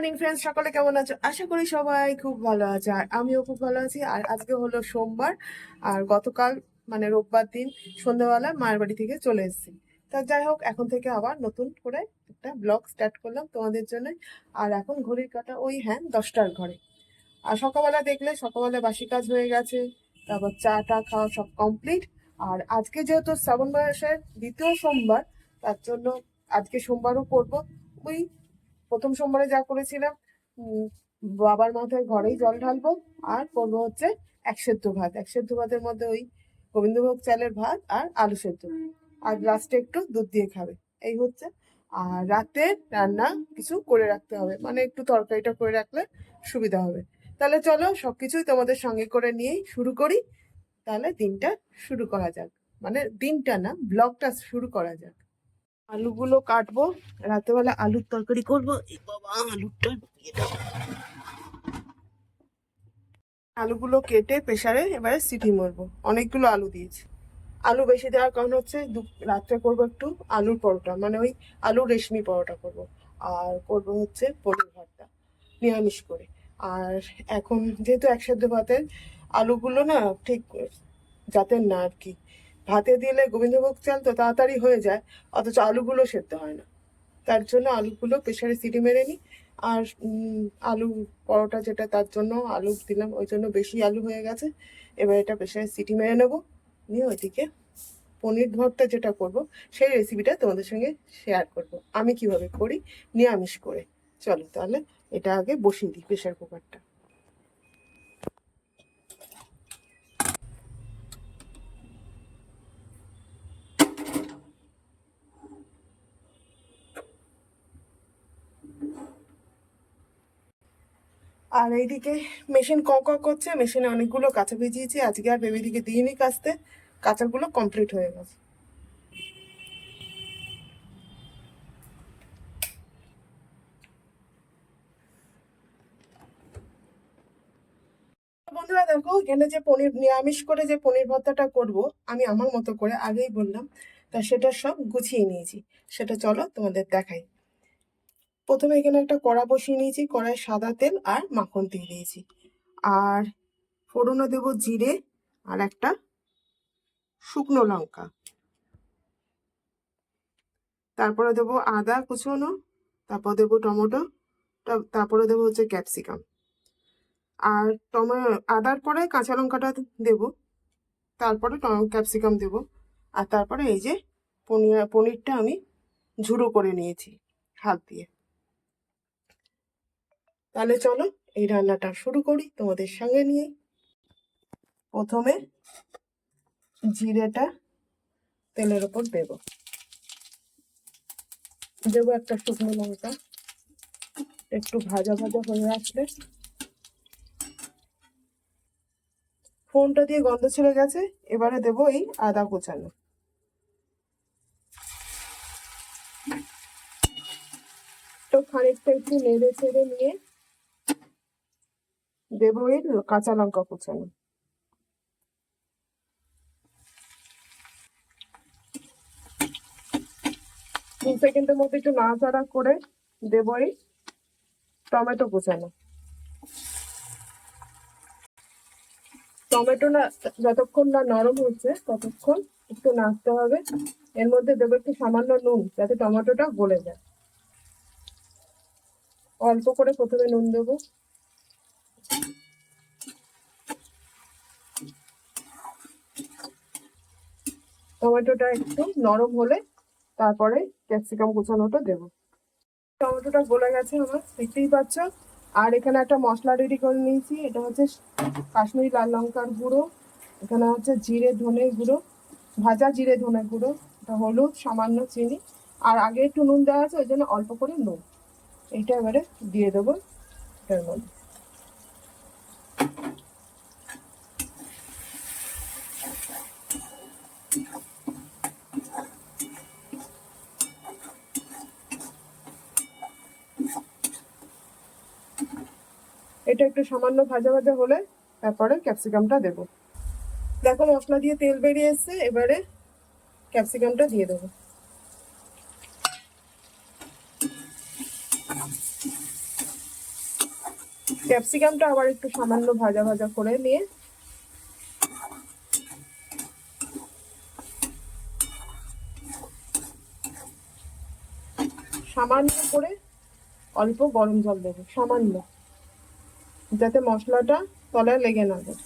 Morning friends সকলে কেমন আছো? আশা করি সবাই খুব ভালো আছে, আর আমিও খুব ভালো আছি। আর আজকে হলো সোমবার, আর গতকাল মানে রোববার দিন, সন্ধ্যাবেলা মায়ের বাড়ি থেকে চলে এসেছি। তা যাই হোক, এখন থেকে আবার নতুন করে একটা ব্লগ স্টার্ট করলাম তোমাদের জন্য। আর এখন ঘড়ির কাটা ওই হ্যাঁ দশটার ঘরে। আর সকালবেলা দেখলে সকালবেলা বাসি কাজ হয়ে গেছে, তারপর চা টা খাওয়া সব কমপ্লিট। আর আজকে যেহেতু শ্রাবণ মাসের দ্বিতীয় সোমবার, তার জন্য আজকে সোমবারও করব ওই প্রথম সোমবারে যা করেছিলাম বাবার মাথায় ঘরেই জল ঢালবো, আর করব হচ্ছে এক সেদ্ধ ভাত। এক সেদ্ধ ভাতের মধ্যে ওই গোবিন্দভোগ চালের ভাত আর আলু সেদ্ধ। আর লাস্টে একটু দুধ দিয়ে খাবে। এই হচ্ছে। আর রাতে রান্না কিছু করে রাখতে হবে। মানে একটু তরকারিটা করে রাখলে সুবিধা হবে। তাহলে চলো সবকিছুই তোমাদের সঙ্গে করে নিয়েই শুরু করি। তাহলে দিনটা শুরু করা যাক। মানে দিনটা না ব্লগটা শুরু করা যাক। আলুগুলো কাটবো। রাতেবেলা আলুর তরকারি করব। বাবা আলুগুলো কেটে প্রেসারে এবারে সিটি মারবো। অনেকগুলো আলু দিয়েছি। আলু বেশি দেওয়ার কারণ হচ্ছে রাত্রে করব একটু আলুর পরোটা মানে ওই আলু রেশমি পরোটা করব। আর করব হচ্ছে পনির ভর্তা, নিরামিষ করে। আর এখন যেহেতু একসাথে ভাতের আলুগুলো না ঠিক যাতে না আর কি। ভাতে দিলে গোবিন্দভোগ চাল তো তাড়াতাড়ি হয়ে যায়, অথচ আলুগুলো সেদ্ধ হয় না। তার জন্য আলুগুলো প্রেসারে সিটি মেরে নিই আর আলু পরোটা যেটা তার জন্য আলু দিলাম, ওই জন্য বেশি আলু হয়ে গেছে। এবার এটা প্রেসারে সিটি মেরে নেব, নিয়ে ওইদিকে পনির ভর্তা যেটা করব, সেই রেসিপিটা তোমাদের সঙ্গে শেয়ার করব। আমি কীভাবে করি, নিরামিষ করে। চলো তাহলে এটা আগে বসিয়ে দিই প্রেশার কুকারটা আর এইদিকে মেশিন ক করছে, মেশিনে অনেকগুলো কাঁচা ভিজিয়েছি, আজকে আর বেবিদিকে দিইনি কাচতে, কাঁচাগুলো কমপ্লিট হয়ে গেছে। বন্ধুরা দেখো, এখানে যে পনির, নিরামিষ করে যে পনির ভর্তাটা করব, আমি আমার মতো করে আগেই বললাম, তা সেটা সব গুছিয়ে নিয়েছি। সেটা চলো তোমাদের দেখাই। প্রথমে এখানে একটা কড়া বসিয়ে নিয়েছি কড়াই সাদা তেল আর মাখন তেল দিয়েছি। আর ফোড়নও দেব জিরে আর একটা শুকনো লঙ্কা। তারপরে দেবো আদা কুচোনো, তারপর দেবো টমেটো তারপরে দেবো হচ্ছে ক্যাপসিকাম। আর টমে, আদার পরে কাঁচা লঙ্কাটা দেবো, তারপরে ক্যাপসিকাম দেবো। আর তারপরে এই যে পনির পনিরটা আমি ঝুড়ো করে নিয়েছি হাত দিয়ে। তাহলে চলো এই রান্নাটা শুরু করি তোমাদের সঙ্গে নিয়ে। প্রথমে জিরেটা তেলের ওপর দেব। দেব একটা শুকনো লঙ্কা। একটু ভাজা ভাজা হয়ে আসলে। ফোনটা দিয়ে গন্ধ ছেড়ে গেছে, এবারে দেব এই আদা কোচানো। তো খানিকটা একটু নেড়ে ছেড়ে নিয়ে দেবো এর কাঁচা লঙ্কা কুচানো দু সেকেন্ডের মধ্যে একটু নাড়াচাড়া করে দেবো এই টমেটো কুচানো। টমেটো না যতক্ষণ না নরম হচ্ছে, ততক্ষণ একটু নাড়তে হবে। এর মধ্যে দেবো একটু সামান্য নুন যাতে টমেটোটা গলে যায়। অল্প করে প্রথমে নুন দেবো। টমেটোটা একটু নরম হলে তারপরে ক্যাপসিকাম কুচানোটা দেবো। টমেটোটা গলে গেছে আমার, দেখতেই পাচ্ছ। আর এখানে একটা মশলা রেডি করে নিয়েছি, এটা হচ্ছে কাশ্মীরি লাল লঙ্কার গুঁড়ো, এখানে হচ্ছে জিরে ধনে গুঁড়ো, ভাজা জিরে ধনে গুঁড়ো, এটা হলুদ, সামান্য চিনি, আর আগে একটু নুন দেওয়া আছে, ওই জন্য অল্প করে নুন। এইটা এবারে দিয়ে দেবো এটার মধ্যে এটা একটু সামান্য ভাজা ভাজা হলে তারপরে ক্যাপসিকামটা দেব। দেখো মশলা দিয়ে তেল বেরিয়ে এসছে, এবারে ক্যাপসিকামটা দিয়ে দেবো। ক্যাপসিকামটা আবার একটু সামান্য ভাজা ভাজা করে নিয়ে সামান্য করে অল্প গরম জল দেবো, সামান্য। যাতে মশলাটা তলায় লেগে না যায়।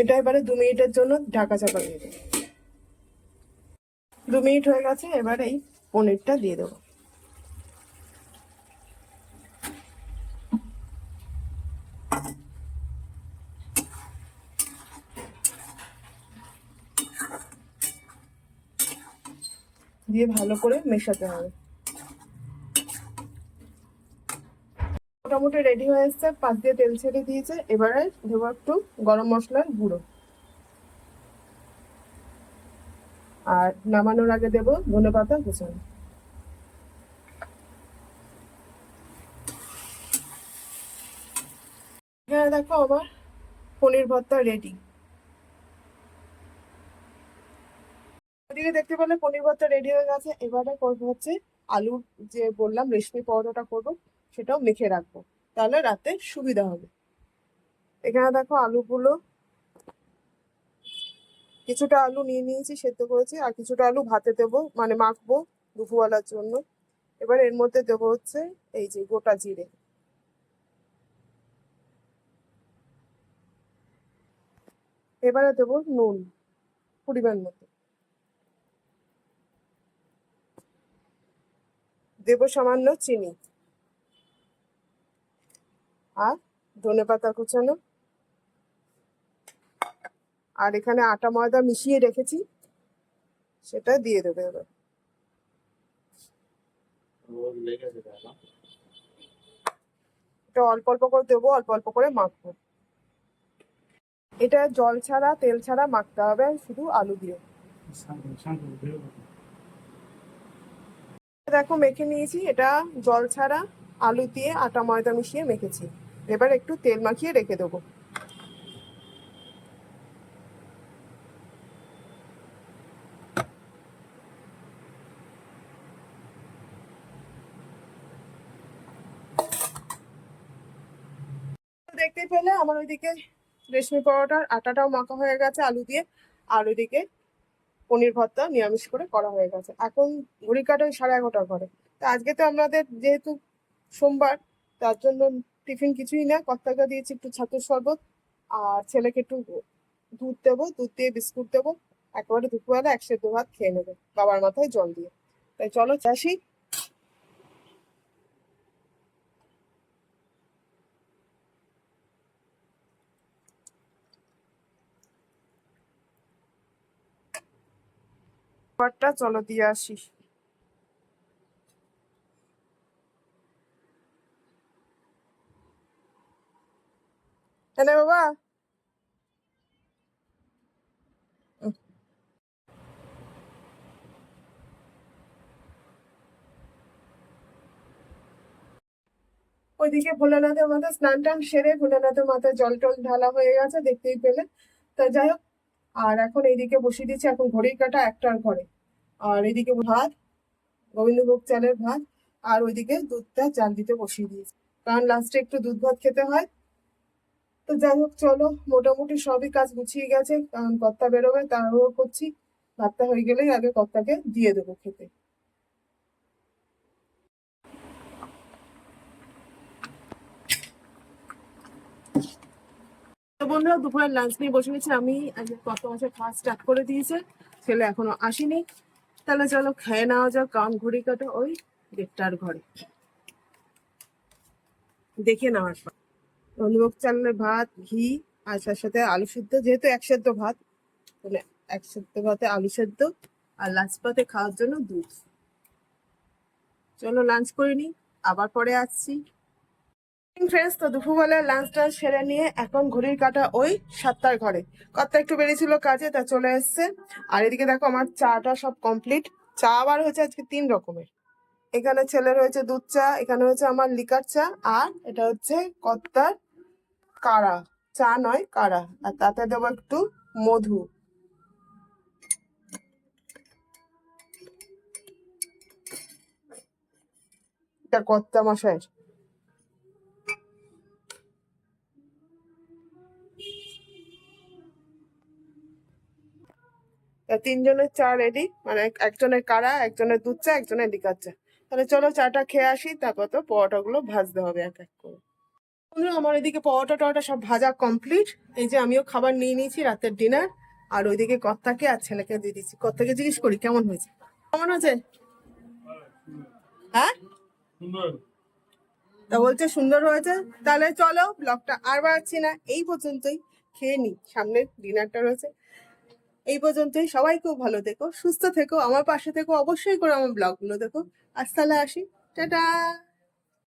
এটা এবারে দু মিনিটের জন্য ঢাকা চাপা দিয়ে দেবো। দু মিনিট হয়ে গেছে, এবার এই পনিরটা দিয়ে দেবো। দিয়ে ভালো করে মেশাতে হবে। মোটামুটি রেডি হয়ে এসছে পাঁচ দিয়ে তেল ছেড়ে দিয়েছে। এবারে দেবো একটু গরম মশলার গুঁড়ো। আর নামানোর আগে দেবো ধনে পাতা কুচানো। হ্যাঁ দেখো আমার পনির ভর্তা রেডি ওদিকে দেখতে পেলে পনির ভর্তা রেডি হয়ে গেছে। এবারে করব হচ্ছে আলুর যে বললাম, রেশমি পাউডারটা করব, সেটাও মেখে রাখব। তাহলে রাতে সুবিধা হবে। এখানে দেখো আলুগুলো, কিছুটা আলু নিয়ে নিয়েছি, সেদ্ধ করেছি, আর কিছুটা আলু ভাতে দেবো মানে মাখবো দুপুরবেলার জন্য। এবার এর মধ্যে দেবো হচ্ছে এই যে গোটা জিরে। এবারে দেবো নুন, পরিমাণ মতো। দেবো সামান্য চিনি। আর ধনে পাতা কুচানো। আর এখানে আটা ময়দা মিশিয়ে রেখেছি। সেটা দিয়ে দেবে এবার। এটা অল্প অল্প করে দেবো, অল্প অল্প করে মাখবো। এটা জল ছাড়া, তেল ছাড়া মাখতে হবে, শুধু আলু দিয়ে। দেখো, মেখে নিয়েছি। এটা জল ছাড়া আলু দিয়ে আটা, ময়দা মিশিয়ে মেখেছি। এবার একটু তেল মাখিয়ে রেখে দেবো। দেখতে পেলে আমার ওইদিকে রেশমি পরোটার আটাটাও মাখা হয়ে গেছে আলু দিয়ে। আর ওইদিকে পনির ভর্তা নিরামিষ করে করা হয়ে গেছে। এখন ঘড়ি কাটা ওই সাড়ে এগারোটা ঘরে। তো আজকে তো আমাদের যেহেতু সোমবার, তার জন্য টিফিন কিছুই না। কর্তাকা দিয়েছি একটু ছাতুর শরবত, আর ছেলেকে একটু দুধ দেবো, দুধ দিয়ে বিস্কুট দেবো। একেবারে দুপুরবেলা একসাথে সেদ্ধ ভাত খেয়ে নেবে, বাবার মাথায় জল দিয়ে। তাই চলো চাষি খাবারটা চলো দিয়ে আসি। এনে বাবা। ওইদিকে ভোলানাথের মাথায় স্নান টান সেরে ভোলানাথের মাথায় জল টল ঢালা হয়ে গেছে, দেখতেই পেলে। তা যাই হোক আর এখন এইদিকে বসিয়ে দিচ্ছি, এখন ঘড়ির কাটা একটার ঘরে। আর এদিকে ভাত, গোবিন্দভোগ চালের ভাত, আর ওইদিকে দুধটা চাল দিতে বসিয়ে দিয়েছি। কারণ লাস্টে একটু দুধ ভাত খেতে হয়। তো যাই হোক, চলো, মোটামুটি সবই কাজ গুছিয়ে গেছে। কারণ কর্তা বেরোবে, তাড়াহুড়ো করছি। ভাতটা হয়ে গেলেই আগে কর্তাকে দিয়ে দেবো খেতে। তো বন্ধুরা, দুপুরের লাঞ্চ নিয়ে বসে গেছি আমি। কত মাসে খাওয়া স্টার্ট করে দিয়েছে, ছেলে এখনও আসেনি। তাহলে চলো খেয়ে নেওয়া যাক কারণ ঘড়ি কাটা ওই দেড়টার ঘরে। দেখে নেওয়ার পর অনুভব চালের ভাত, ঘি, আর তার সাথে আলু সিদ্ধ, যেহেতু এক সেদ্ধ ভাত, তাহলে এক সেদ্ধ ভাতে আলু সেদ্ধ আর লাঞ্চ পাতে খাওয়ার জন্য দুধ। চলো লাঞ্চ করে নিই আবার পরে আসছি। ফ্রেন্ডস তো দুপুরবেলা লাঞ্চটা সেরে নিয়ে এখন ঘড়ির কাটা ওই সাতটার ঘরে। কর্তা একটু বেরিয়েছিল কাজে, তা চলে এসছে। আর এদিকে দেখো, আমার চাটা সব কমপ্লিট চা আবার হয়েছে আজকে তিন রকমের। এখানে ছেলের হয়েছে দুধ চা, এখানে হচ্ছে আমার লিকার চা, আর এটা হচ্ছে কর্তার কাড়া চা নয় কাড়া আর তাতে দেবো একটু মধু। এটা কর্তা মশাইয়ের। তিনজনের চা রেডি মানে এক- একজনের কাড়া একজনের দুধ চা একজনের লিকার চা। তাহলে চলো চাটা খেয়ে আসি তারপর তো পরোটাগুলো ভাজতে হবে এক এক করে। বন্ধুরা, আমার এদিকে পরোটা টরোটা সব ভাজা কমপ্লিট এই যে আমিও খাবার নিয়ে নিয়েছি রাতের ডিনার আর ওইদিকে কর্তাকে আর ছেলেকে দিয়ে দিচ্ছি কর্তাকে জিজ্ঞেস করি কেমন হয়েছে? কেমন হয়েছে? হ্যাঁ? তা বলছে সুন্দর হয়েছে। তাহলে চলো ব্লগটা আর বাড়াচ্ছি না এই পর্যন্তই। খেয়ে নি সামনে ডিনারটা রয়েছে। এই পর্যন্তই। সবাই খুব ভালো থেকো, সুস্থ থেকো, আমার পাশে থেকো, অবশ্যই করে আমার ব্লগগুলো দেখো। আজ তাহলে আসি। টাটা!